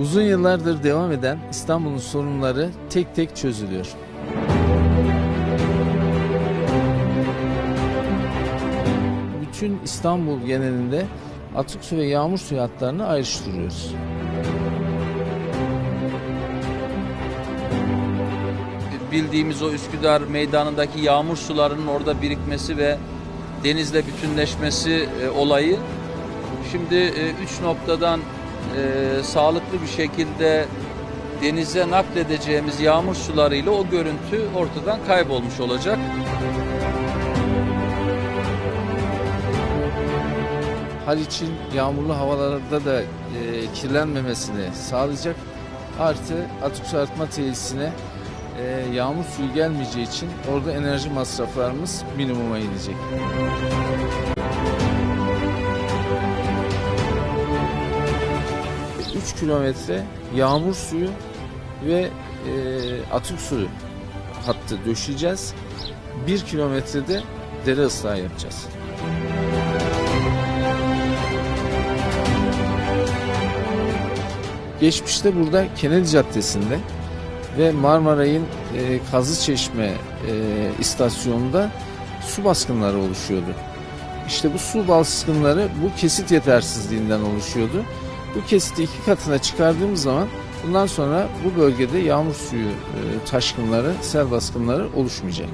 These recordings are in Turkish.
Uzun yıllardır devam eden İstanbul'un sorunları tek tek çözülüyor. Bütün İstanbul genelinde atık su ve yağmur suyu hatlarını ayrıştırıyoruz. bildiğimiz o Üsküdar meydanındaki yağmur sularının orada birikmesi ve denizle bütünleşmesi e, olayı şimdi e, üç noktadan e, sağlıklı bir şekilde denize nakledeceğimiz yağmur sularıyla o görüntü ortadan kaybolmuş olacak. Haliç'in yağmurlu havalarda da e, kirlenmemesini sağlayacak. Artı atık su arıtma tesisine e, yağmur suyu gelmeyeceği için orada enerji masraflarımız minimuma inecek. Kilometre yağmur suyu ve e, atık suyu hattı döşeyeceğiz. 1 kilometrede dere ıslahı yapacağız. Geçmişte burada Kennedy Caddesi'nde ve Marmaray'ın e, Kazlıçeşme e, istasyonunda su baskınları oluşuyordu. İşte bu su baskınları bu kesit yetersizliğinden oluşuyordu. Bu kesiti iki katına çıkardığımız zaman bundan sonra bu bölgede yağmur suyu e, taşkınları, sel baskınları oluşmayacak.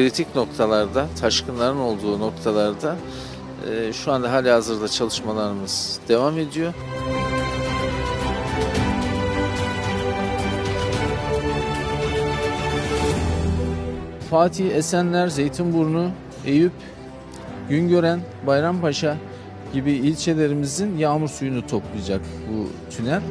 kritik noktalarda, taşkınların olduğu noktalarda e, şu anda hali hazırda çalışmalarımız devam ediyor. Fatih, Esenler, Zeytinburnu, Eyüp, Güngören, Bayrampaşa gibi ilçelerimizin yağmur suyunu toplayacak bu tünel.